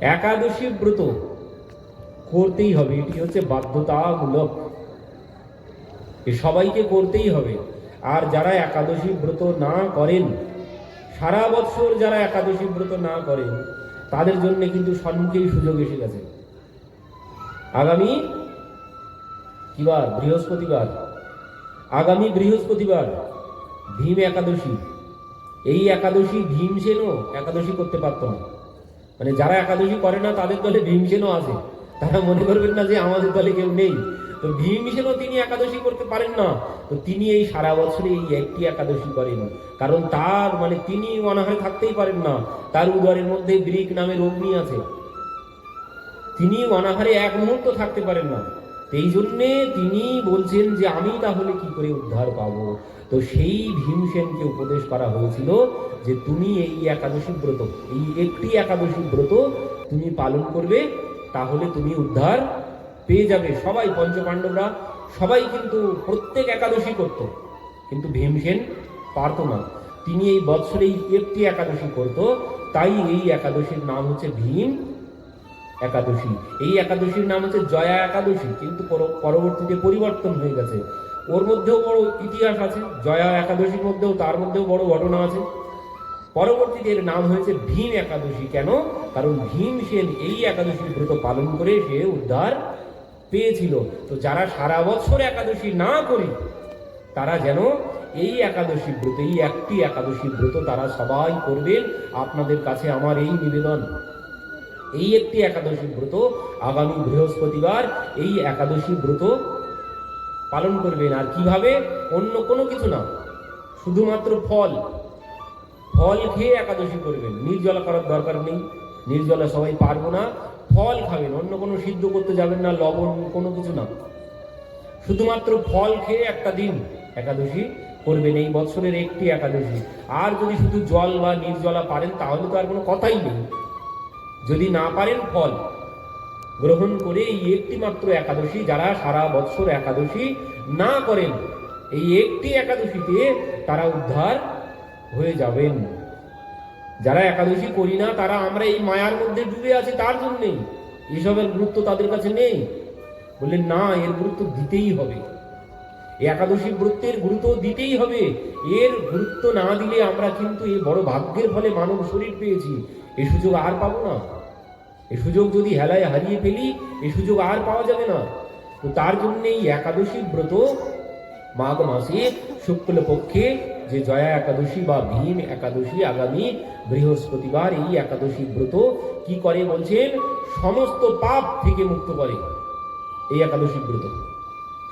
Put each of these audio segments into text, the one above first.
একাদশী ব্রত করতেই হবে, এটি হচ্ছে বাধ্যতামূলক। সবাইকে করতেই হবে। আর যারা একাদশী ব্রত না করেন, সারা বৎসর যারা একাদশী ব্রত না করেন, তাদের জন্য কিন্তু সম্মুখেই সুযোগ এসে গেছে। আগামী কিবার? বৃহস্পতিবার। আগামী বৃহস্পতিবার, ভীম একাদশী। এই একাদশী ভীমসেনও একাদশী করতে পারত না। মানে যারা একাদশী করে না, তাদের দলে ভীমসেনও আছে। তারা মনে করবেন না যে আমাদের দলে কেউ নেই। তো ভীমসেনও তিনি একাদশী করতে পারেন না। তো তিনি এই সারা বছরে এই একটি একাদশী করেন। কারণ তার মানে তিনি অনাহারে থাকতেই পারেন না। তার উদরের মধ্যে ব্রিক নামের অগ্নি আছে। তিনি অনাহারে এক মুহূর্ত থাকতে পারেন না। এই জন্যে তিনি বলছেন যে আমি তাহলে কি করে উদ্ধার পাবো? তো সেই ভীমসেনকে উপদেশ করা হয়েছিল যে তুমি এই একাদশী ব্রত, এই একটি একাদশী ব্রত তুমি পালন করবে, তাহলে তুমি উদ্ধার পেয়ে যাবে। সবাই পঞ্চপাণ্ডবরা, সবাই কিন্তু প্রত্যেক একাদশী করত, কিন্তু ভীমসেন পারত না। তিনি এই বৎসরে এই একটি একাদশী করত, তাই এই একাদশীর নাম হচ্ছে ভীম একাদশী। এই একাদশীর নাম হচ্ছে জয়া একাদশী, কিন্তু পরবর্তীতে পরিবর্তন হয়ে গেছে। ওর মধ্যেও বড় ইতিহাস আছে, জয়া একাদশীর মধ্যেও, তার মধ্যেও বড় ঘটনা আছে। পরবর্তীতে এর নাম হয়েছে ভীম একাদশী, কেন? কারণ ভীম সেন এই একাদশীর ব্রত পালন করে সে উদ্ধার পেয়েছিল। তো যারা সারা বছর একাদশী না করি, তারা যেন এই একাদশী ব্রত, এই একটি একাদশী ব্রত তারা সবাই করবেন, আপনাদের কাছে আমার এই নিবেদন। এই একটি একাদশী ব্রত আগামী বৃহস্পতিবার, এই একাদশী ব্রত পালন করবেন আর কীভাবে? অন্য কোনো কিছু না। শুধুমাত্র ফল। ফল খেয়ে একাদশী করবেন। নির্জলা করার দরকার নেই। নির্জলা সবাই পারব না। ফল খাবেন। অন্য কোনো সিদ্ধ করতে যাবেন না। লবণ, কোনো কিছু না। শুধুমাত্র ফল খেয়ে একটা দিন একাদশী করবেন। এই বছরের একটি একাদশী। আর যদি শুধু জল বা নির্জলা পারেন, তাহলে তো আর কোনো কথাই নেই। যদি না পারেন, ফল। গ্রহণ করে এই একটি মাত্র একাদশী, যারা সারা বৎসর একাদশী না করেন, এই একটি একাদশীতে তারা উদ্ধার হয়ে যাবেন। যারা একাদশী করি না, তারা আমরা এই মায়ার মধ্যে ডুবে আছি, তার জন্যেই এসবের গুরুত্ব তাদের কাছে নেই। বললেন, না, এর গুরুত্ব দিতেই হবে। একাদশী ব্রতের গুরুত্ব দিতেই হবে। এর গুরুত্ব না দিলে আমরা কিন্তু এই বড় ভাগ্যের ফলে মানব শরীর পেয়েছি। এই সুযোগ আর পাবো না। এই সুযোগ যদি হেলায় হারিয়ে ফেলি এই সুযোগ আর পাওয়া যাবে না। তো তার জন্য এই একাদশী ব্রত মাঘ মাসে শুক্ল পক্ষে যে জয়া একাদশী বা ভীম একাদশী আগামী বৃহস্পতিবার, এই একাদশী ব্রত কি করে বলছেন? সমস্ত পাপ থেকে মুক্ত করে। এই একাদশী ব্রত।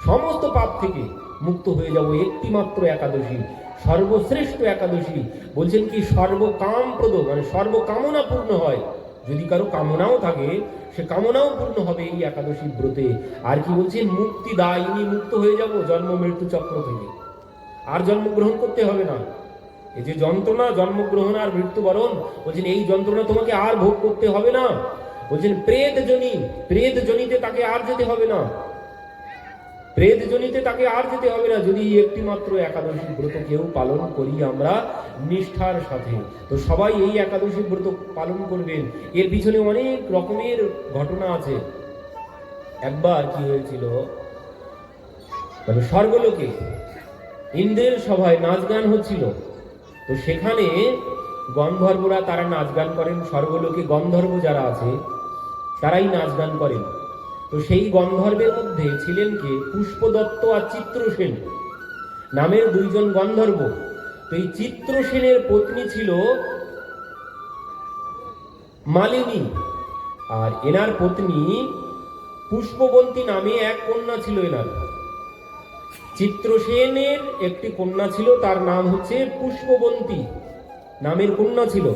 সমস্ত পাপ থেকে মুক্ত হয়ে যাব একটি মাত্র একাদশী, সর্বশ্রেষ্ঠ একাদশী। বলছেন কি, সর্বকামপ্রদ মানে সর্বকামনা পূর্ণ হয়। যদি কারও কামনাও থাকে, সে কামনাও পূর্ণ হবে এই একাদশী ব্রতে। আর কি বলছে? মুক্তি দায়িনী মুক্ত হয়ে যাব জন্ম মৃত্যু চক্র থেকে। আর জন্মগ্রহণ করতে হবে না। এই যে যন্ত্রণা, জন্মগ্রহণ আর মৃত্যুবরণ, বলছেন, এই যন্ত্রণা তোমাকে আর ভোগ করতে হবে না। বলছেন প্রেত জনি প্রেত জনিতে তাকে আর যেতে হবে না। প্রেত জনিতে তাকে আর যেতে হবে না, যদি একটি মাত্র একাদশী ব্রত কেউ পালন করি আমরা নিষ্ঠার সাথে। তো সবাই এই একাদশী ব্রত পালন করবেন। এর পিছনে অনেক রকমের ঘটনা আছে। একবার কি হয়েছিল? মানে স্বর্গলোকে ইন্দ্রের সভায় নাচ গান হচ্ছিল। তো সেখানে গন্ধর্বরা তারা নাচ গান করেন। স্বর্গলোকে গন্ধর্ব যারা আছে, তারাই নাচ গান করেন। তো সেই গন্ধর্বের মধ্যে ছিলেন কে? পুষ্পদত্ত আর চিত্রসেন। নামের দুইজন গন্ধর্ব। তো এই চিত্রসেনের পত্নী ছিল মালিনী। আর এনার পত্নী পুষ্পবন্তী নামে এক কন্যা ছিল এনার। চিত্রসেনের একটি কন্যা ছিল, তার নাম হচ্ছে পুষ্পবন্তী নামের কন্যা ছিল।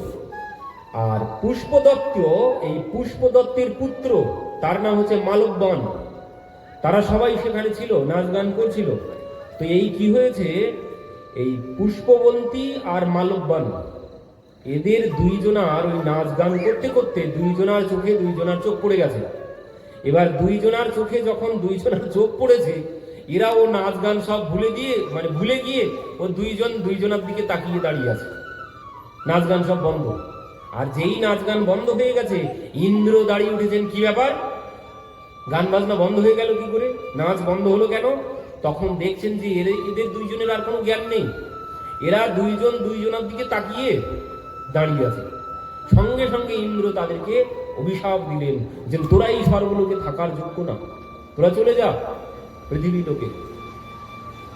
আর পুষ্পদত্ত, এই পুষ্পদত্তের পুত্র তার নাম হচ্ছে মালব্বন তারা সবাই সেখানে ছিল, নাচ গান করছিল। তো এই কি হয়েছে? এই পুষ্পবন্তী আর মালব্বন এদের দুইজনার ওই নাচ গান করতে করতে দুইজনার চোখে দুইজনার চোখ পড়ে গেছে। এবার দুইজনার চোখে যখন দুইজনার চোখ পড়েছে এরা ও নাচ গান সব ভুলে দিয়ে মানে ভুলে গিয়ে ও দুইজন দুইজনার দিকে তাকিয়ে দাঁড়িয়ে আছে। নাচ গান সব বন্ধ। আর যেই নাচ গান বন্ধ হয়ে গেছে, ইন্দ্র দাঁড়িয়ে উঠেছেন কি ব্যাপার? গান বাজনা বন্ধ হয়ে গেল কি করে? নাচ বন্ধ হলো কেন? তখন দেখছেন যে এদের এদের দুইজনের আর কোনো জ্ঞান নেই। এরা দুইজন দুইজনের দিকে তাকিয়ে দাঁড়িয়ে আছে। সঙ্গে সঙ্গে ইন্দ্র তাদেরকে অভিশাপ দিলেন যে তোরা এই স্বর্গলোকে থাকার যোগ্য না। তোরা চলে যা, পৃথিবী লোকে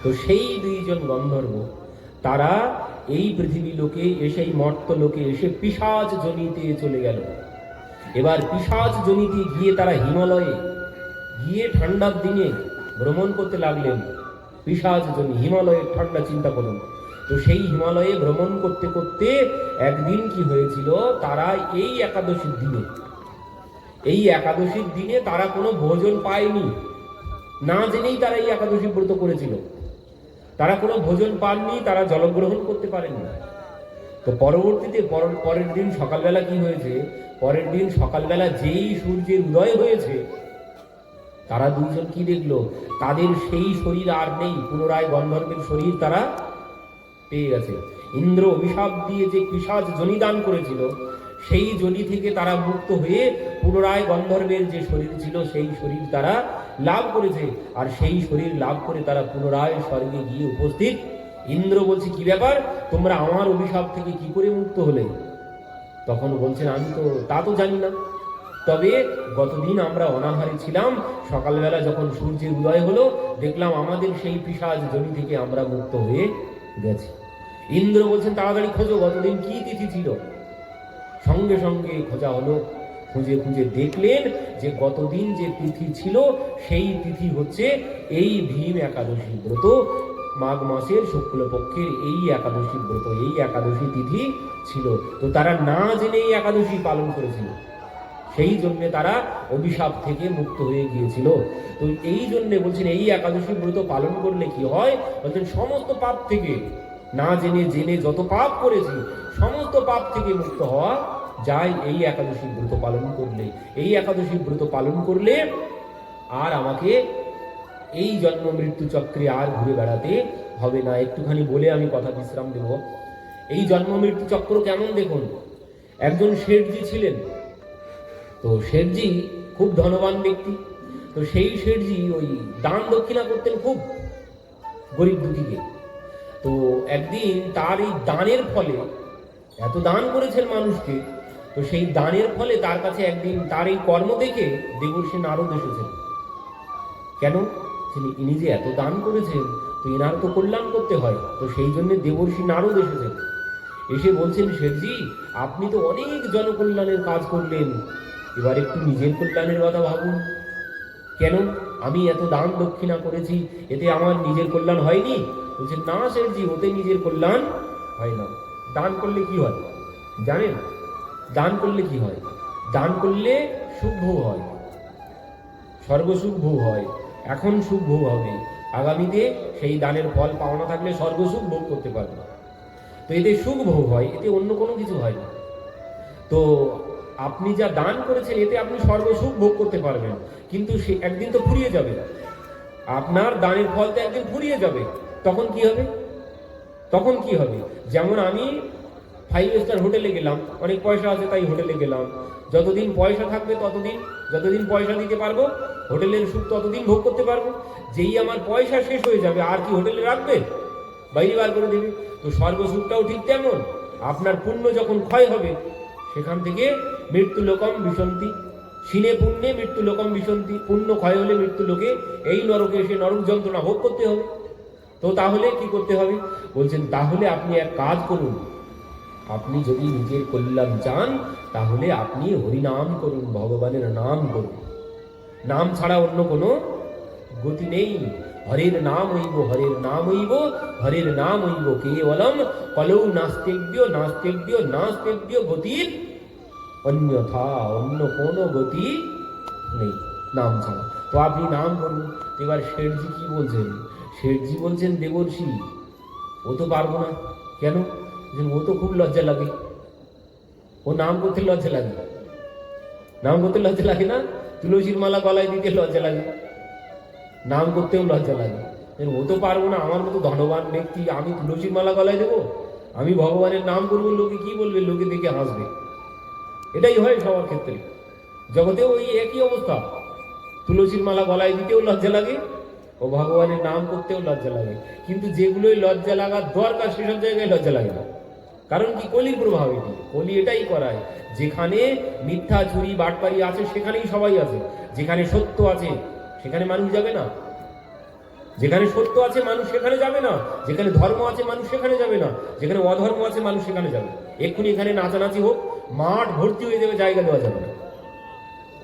তো সেই দুইজন গন্ধর্ব, তারা এই পৃথিবী লোকে এসে, এই মর্ত লোকে এসে পিসাজ জনিতে চলে গেল। এবার পিসাজ জনিতে গিয়ে তারা হিমালয়ে গিয়ে ঠান্ডার দিনে ভ্রমণ করতে লাগলেন। পিসাজ জনি হিমালয়ের ঠান্ডা চিন্তা করুন। তো সেই হিমালয়ে ভ্রমণ করতে করতে একদিন কি হয়েছিল? তারা এই একাদশীর দিনে, এই একাদশীর দিনে তারা কোনো ভোজন পায়নি। না জেনেই তারা এই একাদশী ব্রত করেছিল। তারা কোনো ভোজন পাননি, তারা জলগ্রহণ করতে পারেননি। তো পরবর্তীতে পর- পরের দিন সকালবেলা কি হয়েছে? পরের দিন সকালবেলা যেই সূর্যের উদয় হয়েছে তারা দুইজন কি দেখল? তাদের সেই শরীর আর নেই, পুনরায় গন্ধর্বের শরীর তারা পেয়ে গেছে। ইন্দ্র অভিশাপ দিয়ে যে পিসাজ জনিদান করেছিল, সেই জনি থেকে তারা মুক্ত হয়ে পুনরায় গন্ধর্বের যে শরীর ছিল, সেই শরীর তারা লাভ করেছে। আর সেই শরীর লাভ করে তারা পুনরায় স্বর্গে গিয়ে উপস্থিত। ইন্দ্র বলছে, কি ব্যাপার? তোমরা আমার অভিশাপ থেকে কি করে মুক্ত হলে? তখন বলছেন, আমি তো, তা তো জানি না। তবে গতদিন আমরা অনাহারে ছিলাম। সকালবেলা যখন সূর্যের উদয় হলো, দেখলাম আমাদের সেই পিসাজ জমি থেকে আমরা মুক্ত হয়ে গেছি। ইন্দ্র বলছেন, তাড়াতাড়ি খোঁজো, গতদিন কি তিথি ছিল? সঙ্গে সঙ্গে খোঁজা হলো। খুঁজে খুঁজে দেখলেন যে গতদিন যে তিথি ছিল, সেই তিথি হচ্ছে এই ভীম একাদশী ব্রত। মাঘ মাসের শুক্লপক্ষের এই একাদশী ব্রত, এই একাদশী তিথি ছিল। তো তারা না জেনে এই একাদশী পালন করেছিল। সেই জন্যে তারা অভিশাপ থেকে মুক্ত হয়ে গিয়েছিল। তো এই জন্যে বলছেন, এই একাদশী ব্রত পালন করলে কি হয়? বলছেন, সমস্ত পাপ থেকে, না জেনে জেনে যত পাপ করেছি, সমস্ত পাপ থেকে মুক্ত হওয়া যায় এই একাদশী ব্রত পালন করলে। এই একাদশী ব্রত পালন করলে আর আমাকে এই জন্ম মৃত্যু চক্রে আর ঘুরে বেড়াতে হবে না। একটুখানি বলে আমি কথা বিশ্রাম দেব এই জন্ম মৃত্যু চক্র কেমন দেখুন? একজন শেঠজি ছিলেন তো শেঠজি খুব ধনবান ব্যক্তি। তো সেই শেঠজি ওই দান দক্ষিণা করতেন খুব গরিব দুঃখীকে। তো একদিন তার এই দানের ফলে, এত দান করেছেন মানুষকে, তো সেই দানের ফলে তার কাছে একদিন তার এই কর্ম দেখে দেবর্ষী নারদ এসেছেন। কেন? তিনি ইনি যে এত দান করেছেন, তো এনার তো কল্যাণ করতে হয়, তো সেই জন্য দেবর্ষী নারদ এসেছেন। এসে বলছেন, শেঠজি, আপনি তো অনেক জনকল্যাণের কাজ করলেন এবার একটু নিজের কল্যাণের কথা ভাবুন। কেন? আমি এত দান দক্ষিণা করেছি, এতে আমার নিজের কল্যাণ হয়নি? বলছেন না শেঠজি, ওতে নিজের কল্যাণ হয় না। দান করলে কি হয়? জানেন? দান করলে কি হয়? দান করলে শুভ হয়। ভোগ হয়। এখন ভোগ হবে। আগামীতে সেই দানের ফল পাওনা থাকলে স্বর্গসুখ ভোগ করতে পারবে। তো এতে সুখ ভোগ হয়, এতে অন্য কোনো কিছু হয় না। তো আপনি যা দান করেছেন, এতে আপনি সর্বসুখ ভোগ করতে পারবেন। কিন্তু সে একদিন তো ফুরিয়ে যাবে। আপনার দানের ফল তো একদিন ফুরিয়ে যাবে। তখন কি হবে? তখন কি হবে? যেমন আমি ফাইভ স্টার হোটেলে গেলাম, অনেক পয়সা আছে তাই হোটেলে গেলাম। যতদিন পয়সা থাকবে, ততদিন, যতদিন পয়সা দিতে পারব হোটেলের সুখ ততদিন ভোগ করতে পারব। যেই আমার পয়সা শেষ হয়ে যাবে, আর কি হোটেলে রাখবে? বাইরে বার করে দেবে। তো সর্বসুখটাও ঠিক তেমন। আপনার পুণ্য যখন ক্ষয় হবে, সেখান থেকে মৃত্যু লোকম বিসন্তি সিনে পুণ্যে মৃত্যু লোকম বিসন্তি পুণ্য ক্ষয় হলে মৃত্যু লোকে এই নরকে এসে নরক যন্ত্রণা ভোগ করতে হবে। তো তাহলে কি করতে হবে? বলছেন, তাহলে আপনি এক কাজ করুন। আপনি যদি নিজের কল্যাণ চান, তাহলে আপনি হরিনাম করুন, ভগবানের নাম করুন। নাম ছাড়া অন্য কোনো গতি নেই। হরের নাম হইব, হরের নাম হইব, হরের নাম হইব। কে কেবলম কলৌ নাস্তেব্য নাস্তেব্য নাস্তেব্য গতির অন্যথা অন্য কোনো গতি নেই নাম ছাড়া। তো আপনি নাম করুন এবার শেঠজি কি বলছেন? শেঠজি বলছেন দেবর্ষি ও তো পারব না। কেন? বলছেন, ও তো খুব লজ্জা লাগে। ও নাম করতে লজ্জা লাগে? নাম করতে লজ্জা লাগে না? তুলসীর মালা গলায় দিতে লজ্জা লাগে? নাম করতেও লজ্জা লাগে? ও তো পারব না আমার মতো ধনবান ব্যক্তি আমি তুলসীর মালা গলায় দেবো? আমি ভগবানের নাম করব লোকে কি বলবে? লোকে দেখে হাসবে। এটাই হয় সবার ক্ষেত্রে। জগতেও ওই একই অবস্থা। তুলসীর মালা গলায় দিতেও লজ্জা লাগে, ও ভগবানের নাম করতেও লজ্জা লাগে। কিন্তু যেগুলোই লজ্জা লাগার দরকার, সেসব জায়গায় লজ্জা লাগে না। কারণ কি? কলির প্রভাব এটি। কলি এটাই করায়। যেখানে মিথ্যা চুরি বাটপারি আছে, সেখানেই সবাই আছে। যেখানে সত্য আছে, সেখানে মানুষ যাবে না। যেখানে সত্য আছে, মানুষ সেখানে যাবে না। যেখানে ধর্ম আছে, মানুষ সেখানে যাবে না। যেখানে অধর্ম আছে, মানুষ সেখানে যাবে এক্ষুনি এখানে নাচানাচি হোক মাঠ ভর্তি হয়ে যাবে, জায়গা দেওয়া যাবে না।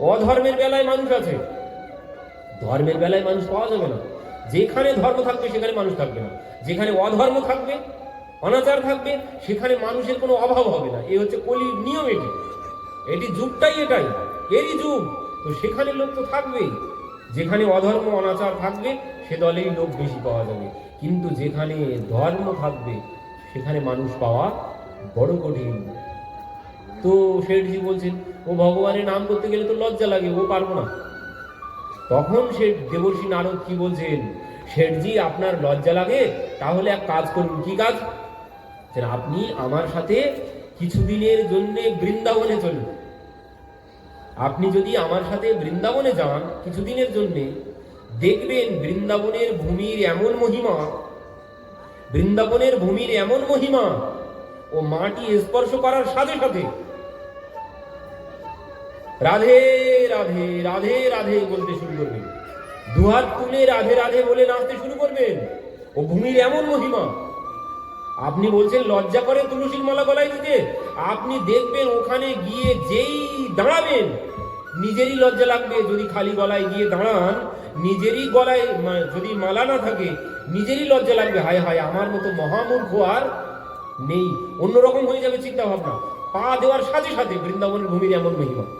অধর্মের বেলায় মানুষ আছে। ধর্মের বেলায় মানুষ পাওয়া যাবে না। যেখানে ধর্ম থাকবে, সেখানে মানুষ থাকবে না। যেখানে অধর্ম থাকবে, অনাচার থাকবে, সেখানে মানুষের কোনো অভাব হবে না। এই হচ্ছে কলির নিয়ম এটি। এটি যুগটাই এটাই। এরই যুগ। তো সেখানে লোক তো থাকবেই। যেখানে অধর্ম, অনাচার থাকবে, সে দলেই লোক বেশি পাওয়া যাবে। কিন্তু যেখানে ধর্ম থাকবে, সেখানে মানুষ পাওয়া বড় কঠিন। তো শেঠজি বলছেন, ও ভগবানের নাম করতে গেলে তো লজ্জা লাগে, ও পারব না। তখন সে দেবর্ষী নারদ কি বলছেন, শেঠজি, আপনার লজ্জা লাগে? তাহলে এক কাজ করুন। কি কাজ? আপনি আমার সাথে কিছুদিনের জন্য বৃন্দাবনে চলুন। আপনি যদি আমার সাথে বৃন্দাবনে যান কিছুদিনের জন্য, দেখবেন বৃন্দাবনের ভূমির এমন মহিমা, বৃন্দাবনের ভূমির এমন মহিমা, ও মাটি স্পর্শ করার সাথে সাথে রাধে রাধে রাধে রাধে বলতে শুরু করবেন। দুহাত তুলে রাধে রাধে বলে নাচতে শুরু করবেন। ও ভূমির এমন মহিমা। আপনি বলছেন, লজ্জা করে তুলসীর মালা গলায় দিতে। আপনি দেখবেন ওখানে গিয়ে যেই দাঁড়াবেন, নিজেরই লজ্জা লাগবে যদি খালি গলায় গিয়ে দাঁড়ান। নিজেরই গলায় যদি মালা না থাকে, নিজেরই লজ্জা লাগবে। হায় হায়, আমার মতো মহামূর্খ আর নেই। অন্যরকম হয়ে যাবে চিন্তা ভাবনা পা দেওয়ার সাথে সাথে বৃন্দাবনের ভূমির এমন মহিমা।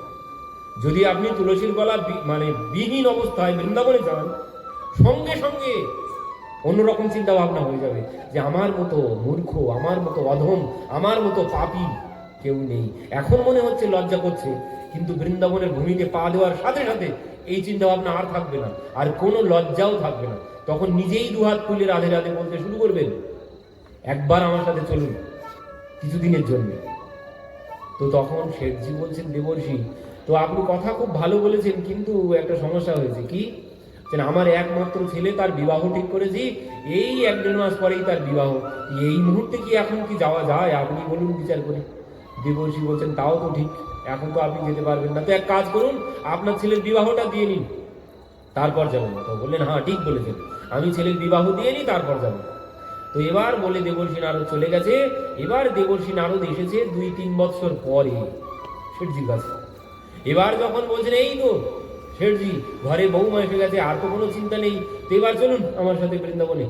যদি আপনি তুলসীর গলা মানে বিহীন অবস্থায় বৃন্দাবনে যান, সঙ্গে সঙ্গে অন্যরকম চিন্তা ভাবনা হয়ে যাবে যে আমার মতো মূর্খ, আমার মতো অধম, আমার মতো পাপী কেউ নেই। এখন মনে হচ্ছে লজ্জা করছে, কিন্তু বৃন্দাবনের ভূমিতে পা দেওয়ার সাথে সাথে এই চিন্তা ভাবনা আর থাকবে না, আর কোনো লজ্জাও থাকবে না। তখন নিজেই দুহাত তুলে রাধে রাধে বলতে শুরু করবেন, একবার আমার সাথে চলুন, কিছুদিনের জন্য। তো তখন শেঠজি বলছেন, দেবর্ষি তো আপনি কথা খুব ভালো বলেছেন, কিন্তু একটা সমস্যা হয়েছে কি? যে আমার একমাত্র ছেলে তার বিবাহ ঠিক করেছি, এই এক দেড় মাস পরেই তার বিবাহ। এই মুহূর্তে কি এখন কি যাওয়া যায়? আপনি বলুন বিচার করে। দেবর্ষি বলছেন, তাও তো ঠিক, এখন তো আপনি যেতে পারবেন না। তো এক কাজ করুন, আপনার ছেলের বিবাহটা দিয়ে নিন। তারপর যাবেন তো বললেন হ্যাঁ ঠিক বলেছেন। আমি ছেলের বিবাহ দিয়ে নিই, তারপর যাব। তো এবার বলে দেবর্ষী নারদ চলে গেছে। এবার দেবর্ষী নারদ এসেছে দুই তিন বৎসর পরে। শেঠজির কাছে এবার যখন বলছেন, এই তো শেঠজি, ঘরে বৌমা এসে গেছে, আর তো কোনো চিন্তা নেই। তো এবার চলুন আমার সাথে বৃন্দাবনে।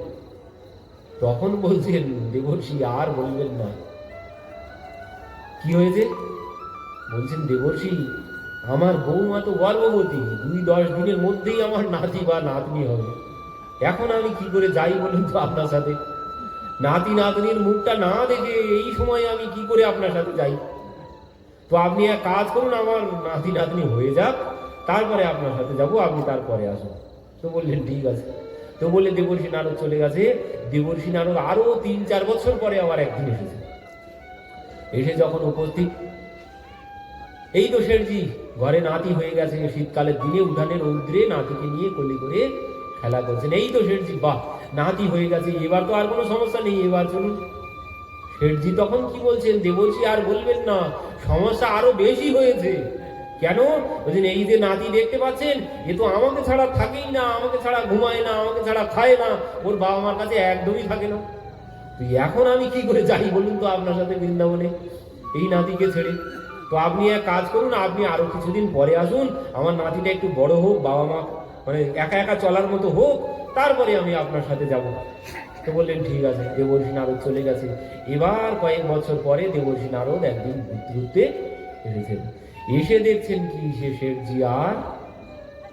তখন বলছেন, দেবর্ষী, আর বলবেন না। কি হয়েছে? বলছেন, দেবর্ষী, আমার বৌমা তো গর্ভবতী, দুই দশ দিনের মধ্যেই আমার নাতি বা নাতনি হবে। এখন আমি কি করে যাই বলুন তো আপনার সাথে? নাতি নাতনির মুখটা না দেখে এই সময় আমি কি করে আপনার সাথে যাই? তো আপনি এক কাজ করুন, আমার নাতি নাতনি হয়ে যাক, তারপরে আপনার সাথে যাব, আপনি তারপরে আসুন। তো বললেন, ঠিক আছে। তো বললে দেবর্ষী নারদ চলে গেছে। দেবর্ষী নারদ আরও তিন, চার বছর পরে আবার একদিন এসেছে। এসে যখন উপস্থিত, এই তো শেঠজি, ঘরে নাতি হয়ে গেছে। শীতকালের দিনে উঠানের রৌদ্রে নাতিকে নিয়ে কলি করে খেলা করছেন। এই তো শেঠজি, বাহ, নাতি হয়ে গেছে। এবার তো আর কোনো সমস্যা নেই। এবার চলুন। শেঠজি তখন কি বলছেন দেবর্ষী আর বলবেন না, সমস্যা আরও বেশি হয়েছে। কেন? বলছেন, এই যে নাতি দেখতে পাচ্ছেন, এ তো আমাকে ছাড়া থাকেই না, আমাকে ছাড়া ঘুমায় না, আমাকে ছাড়া খায় না, ওর বাবা মার কাছে একদমই থাকে না। তো এখন আমি কি করে যাই বলুন তো আপনার সাথে বৃন্দাবনে, এই নাতিকে ছেড়ে? তো আপনি এক কাজ করুন, আপনি আরও কিছুদিন পরে আসুন, আমার নাতিটা একটু বড় হোক বাবা মা মানে একা একা চলার মতো হোক, তারপরে আমি আপনার সাথে যাব। তো বললেন, ঠিক আছে, দেবর্ষী নারদ চলে গেছে। এবার কয়েক বছর পরে দেবর্ষী নারদ একদিন ঘুরতে এসেছেন এসে দেখছেন কি সে শেঠজি আর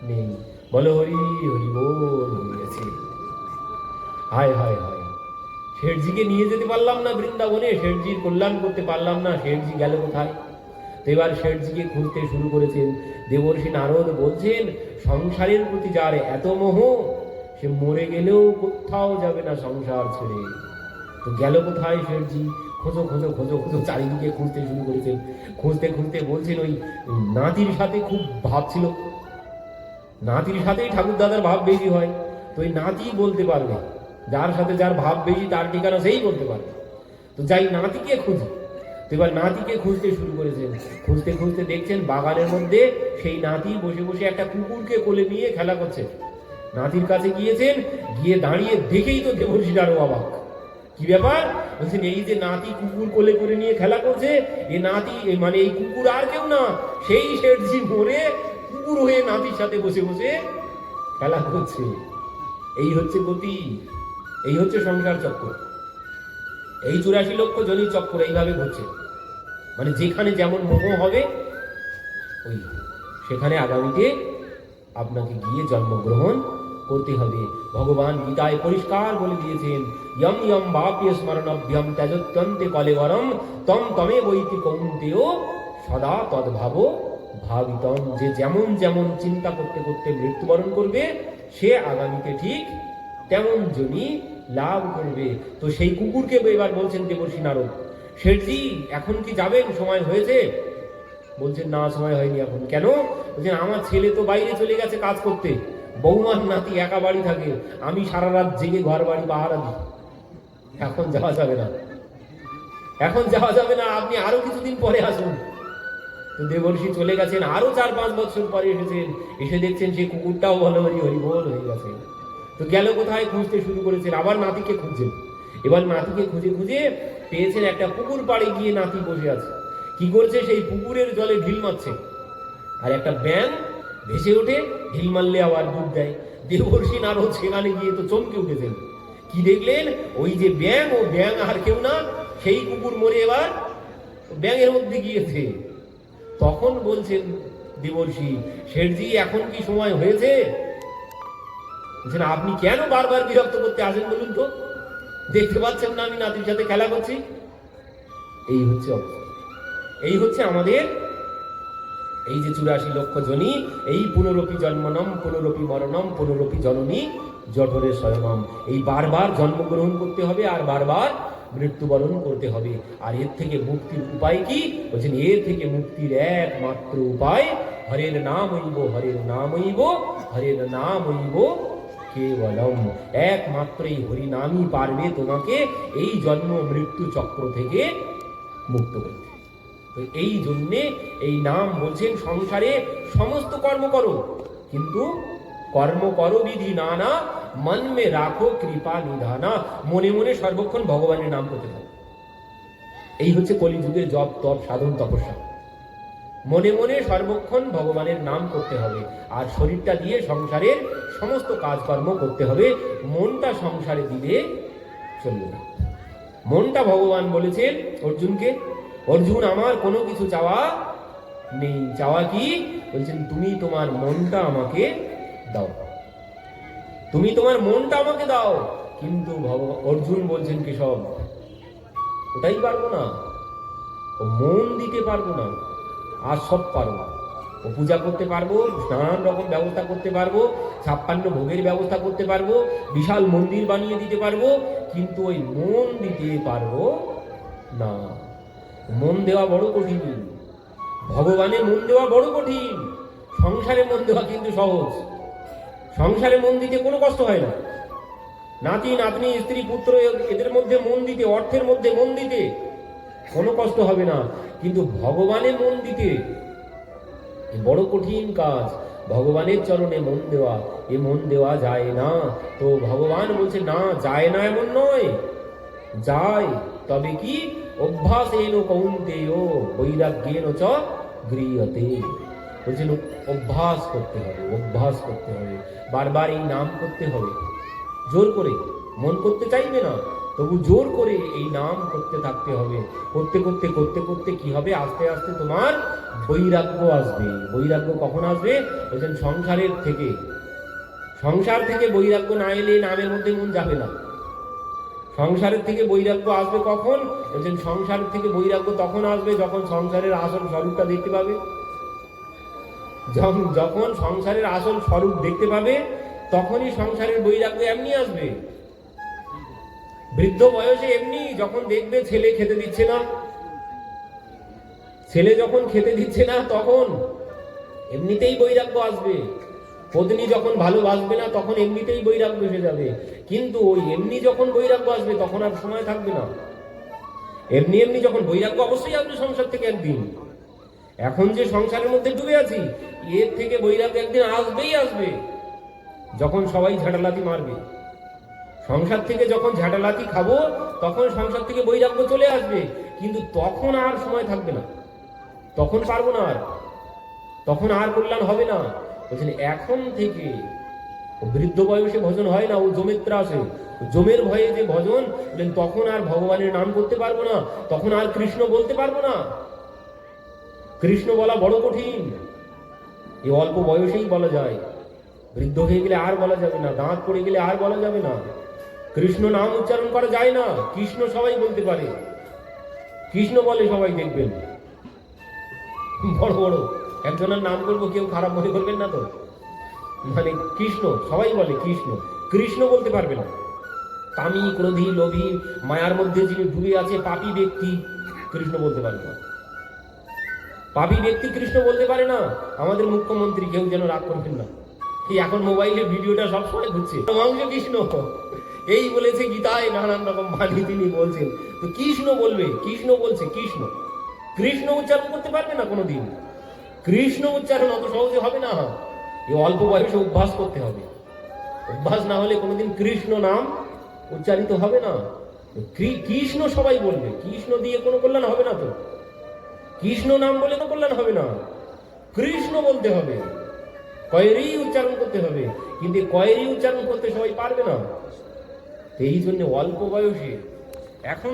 নেই। বলো হরি হরি বল গেছে হায় হায় হায়। শেঠজিকে নিয়ে যেতে পারলাম না বৃন্দাবনে, শেঠজির কল্যাণ করতে পারলাম না, শেঠজি গেল কোথায়? তো এবার শেঠজিকে খুঁজতে শুরু করেছেন। দেবর্ষী নারদ বলছেন, সংসারের প্রতি যার এত মোহ সে মরে গেলেও কোথাও যাবে না সংসার ছেড়ে। তো গেল কোথায় শেঠজি? খোঁজো খোঁজো খোঁজো খোঁজো, চারিদিকে খুঁজতে শুরু করেছেন খুঁজতে খুঁজতে বলছেন ওই নাতির সাথে খুব ভাব ছিল। নাতির সাথেই ঠাকুর দাদার ভাব বেশি হয়। তো ওই নাতি বলতে পারবে যার সাথে যার ভাব বেশি, তার ঠিকানা সেই বলতে পারবে তো যাই, নাতিকে খুঁজি। তো এবার নাতিকে খুঁজতে শুরু করেছেন খুঁজতে খুঁজতে দেখছেন বাগানের মধ্যে সেই নাতি বসে বসে একটা কুকুরকে কোলে নিয়ে খেলা করছে। নাতির কাছে গিয়েছেন, গিয়ে দাঁড়িয়ে দেখেই তো দেবর্ষীর আরও অবাক। কি ব্যাপার? বলছেন, এই যে নাতি কুকুর কোলে করে নিয়ে খেলা করছে, এ নাতি মানে এই কুকুর আর কেউ না, সেই শেঠজি মরে কুকুর হয়ে নাতির সাথে বসে বসে খেলা করছে। এই হচ্ছে গতি, এই হচ্ছে সংসার চক্র। এই চুরাশি লক্ষ জনই চক্র এইভাবে ঘটছে। মানে যেখানে যেমন মোহ হবে, ওই সেখানে আগামীতে আপনাকে গিয়ে জন্মগ্রহণ করতে হবে। ভগবান গীতায় পরিষ্কার বলে দিয়েছেন ইয়ম ইয়ম বাপ্য স্মরণভ্যম ত্যাজত্যন্তে কলেবরম, তম তমে বৈতি কৌন্তেয় সদা তদ্ভাব ভাবিতম। যে যেমন যেমন চিন্তা করতে করতে মৃত্যুবরণ করবে, সে আগামীতে ঠিক তেমন জমি লাভ করবে। তো সেই কুকুরকে এবার বলছেন দেবর্ষী নারদ, শেঠজি, এখন কি যাবেন? সময় হয়েছে? বলছেন, না, সময় হয়নি এখন। কেন? বলছেন, আমার ছেলে তো বাইরে চলে গেছে কাজ করতে। বৌমার নাতি একা বাড়ি থাকে, আমি সারা রাত জেগে ঘর বাড়ি পাহারা দিই। এখন যাওয়া যাবে না। এখন যাওয়া যাবে না, আপনি আরও কিছুদিন পরে আসুন। তো দেবর্ষী চলে গেছেন, আরও চার পাঁচ বছর পরে এসেছেন। এসে দেখছেন সেই কুকুরটাও ভালো হরি বল হয়ে গেছে। তো গেল কোথায়? খুঁজতে শুরু করেছেন, আবার নাতিকে খুঁজছেন। এবার নাতিকে খুঁজে খুঁজে পেয়েছেন একটা পুকুর পাড়ে গিয়ে নাতি বসে আছে। কি করছে? সেই পুকুরের জলে ঢিল মারছে। আর একটা ব্যাং ভেসে ওঠে ঢিল মারলে আবার দুধ দেয়। দেবর্ষী নারদ সেখানে গিয়ে তো চমকে উঠেছেন। কি দেখলেন? ওই যে ব্যাং ও ব্যাং আর কেউ না, সেই কুকুর মরে এবার ব্যাঙের মধ্যে গিয়েছে। তখন বলছেন দেবর্ষি শেঠজি, এখন কি সময় হয়েছে? বলছেন, আপনি কেন বারবার বিরক্ত করতে আসেন বলুন তো? দেখতে পাচ্ছেন না আমি নাতির সাথে খেলা করছি। এই হচ্ছে অবস্থা। এই হচ্ছে আমাদের এই যে চুরাশি লক্ষ জনী, এই পুনরপি জন্মনম পুনরপি মরণম পুনরপি জননী জঠরে শয়নম। এই বারবার জন্মগ্রহণ করতে হবে আর বারবার মৃত্যুবরণ করতে হবে। আর এর থেকে মুক্তির উপায় কি? বলছেন, এর থেকে মুক্তির একমাত্র উপায়, হরের নাম হইব, হরের নাম হইব, হরের নাম হইব কেবলম। একমাত্র এই হরিনামই পারবে তোমাকে এই জন্ম মৃত্যু চক্র থেকে মুক্ত করতে। এই জন্যে এই নাম বলছেন সংসারে সমস্ত কর্ম করো। কিন্তু কর্ম করো বিধি নানা মন মে রাখো কৃপা নিধানা। মনে মনে সর্বক্ষণ ভগবানের নাম করতে থাকো। এই হচ্ছে কলিযুগের জপ, তপ, সাধন, তপস্যা। মনে মনে সর্বক্ষণ ভগবানের নাম করতে হবে। আর শরীরটা দিয়ে সংসারের সমস্ত কাজকর্ম করতে হবে। মনটা সংসারে দিলে চলবে না। মনটা ভগবান বলেছেন অর্জুনকে অর্জুন, আমার কোনো কিছু চাওয়া নেই। চাওয়া কি? বলছেন, তুমি তোমার মনটা আমাকে দাও। তুমি তোমার মনটা আমাকে দাও। কিন্তু অর্জুন বলছেন কি সব ওটাই পারব না। ও মন দিতে পারব না। আর সব পারব। ও পূজা করতে পারব, নানান রকম ব্যবস্থা করতে পারব, ছাপ্পান্ন ভোগের ব্যবস্থা করতে পারব, বিশাল মন্দির বানিয়ে দিতে পারব, কিন্তু ওই মন দিতে পারব না। মন দেওয়া বড় কঠিন। ভগবানের মন দেওয়া বড় কঠিন। সংসারে মন দেওয়া কিন্তু সহজ। সংসারে মন দিতে কোনো কষ্ট হয় না। নাতি, নাতনি, স্ত্রী, পুত্র, এদের মধ্যে মন দিতে, অর্থের মধ্যে মন দিতে কোনো কষ্ট হবে না। কিন্তু ভগবানে মন দিতে বড় কঠিন কাজ। ভগবানের চরণে মন দেওয়া, এ মন দেওয়া যায় না। তো ভগবান বলছে, না, যায় না এমন নয়। যায়, তবে কি অভ্যাস এনো কৌন্তেয়, বৈরাগ্যেন চ গৃহতে। বলছেন অভ্যাস করতে হবে, অভ্যাস করতে হবে। বারবার এই নাম করতে হবে। জোর করে। মন করতে চাইবে না, তবু জোর করে এই নাম করতে থাকতে হবে। করতে করতে করতে করতে কি হবে? আস্তে আস্তে তোমার বৈরাগ্য আসবে। বৈরাগ্য কখন আসবে? বলছেন সংসারের থেকে। সংসার থেকে বৈরাগ্য না এলে নামের মধ্যে মন যাবে না। সংসারের থেকে বৈরাগ্য আসবে কখন? বলছেন, সংসারের থেকে বৈরাগ্য তখন আসবে যখন সংসারের আসল স্বরূপটা দেখতে পাবে। যখন যখন সংসারের আসল স্বরূপ দেখতে পাবে, তখনই সংসারের বৈরাগ্য এমনি আসবে। বৃদ্ধ বয়সে এমনি যখন দেখবে, ছেলে খেতে দিচ্ছে না। ছেলে যখন খেতে দিচ্ছে না তখন এমনিতেই বৈরাগ্য আসবে। পত্নী যখন ভালোবাসবে না, তখন এমনিতেই বৈরাগ্য এসে যাবে। কিন্তু ওই এমনি যখন বৈরাগ্য আসবে, তখন আর সময় থাকবে না। এমনি এমনি যখন বৈরাগ্য অবশ্যই আসবে সংসার থেকে একদিন। এখন যে সংসারের মধ্যে ডুবে আছি, এর থেকে বৈরাগ্য একদিন আসবেই আসবে, যখন সবাই ঝাঁটালাতি মারবে। সংসার থেকে যখন ঝাঁটালাতি খাব, তখন সংসার থেকে বৈরাগ্য চলে আসবে, কিন্তু তখন আর সময় থাকবে না। তখন পারব না আর। তখন আর কল্যাণ হবে না। বলছেন, এখন থেকে বৃদ্ধ বয়সে ভজন হয় না, ও জমের ও জমের ভয়ে যে ভজন তখন আর ভগবানের নাম করতে পারব না, তখন আর কৃষ্ণ বলতে পারব না। কৃষ্ণ বলা বড় কঠিন। এই অল্প বয়সেই বলা যায়। বৃদ্ধ হয়ে গেলে আর বলা যাবে না, দাঁত পড়ে গেলে আর বলা যাবে না। কৃষ্ণ নাম উচ্চারণ করা যায় না, কৃষ্ণ সবাই বলতে পারে। কৃষ্ণ বলে সবাই দেখবেন। বড় বড় একজনের নাম করব কেউ খারাপ মনে করবেন না তো? মানে কৃষ্ণ, সবাই বলে কৃষ্ণ। কৃষ্ণ বলতে পারবে না। কামি ক্রোধী, লোভী, মায়ার মধ্যে যিনি ডুবে আছে, পাপী ব্যক্তি কৃষ্ণ বলতে পারবে না। পাপী ব্যক্তি কৃষ্ণ বলতে পারে না। আমাদের মুখ্যমন্ত্রী কেউ যেন রাগ করবেন না। এখন মোবাইলে ভিডিওটা সবসময় ঘুরছে? কৃষ্ণ, এই বলেছে গীতায় নানান রকম বাণী তিনি বলছেন। তো কৃষ্ণ বলবে, কৃষ্ণ বলছে কৃষ্ণ। কৃষ্ণ উচ্চারণ করতে পারবে না কোনোদিন? কৃষ্ণ উচ্চারণ অত সহজে হবে না। এই অল্প বয়সে অভ্যাস করতে হবে। অভ্যাস না হলে কোনোদিন কৃষ্ণ নাম উচ্চারিত হবে না। কৃষ্ণ সবাই বলবে। কৃষ্ণ দিয়ে কোনো কল্যাণ হবে না তো। কৃষ্ণ নাম বলে তো কল্যাণ হবে না। কৃষ্ণ বলতে হবে। কয়েরই উচ্চারণ করতে হবে। কিন্তু এই কয়েরই উচ্চারণ করতে সবাই পারবে না। এই জন্য অল্প বয়সে এখন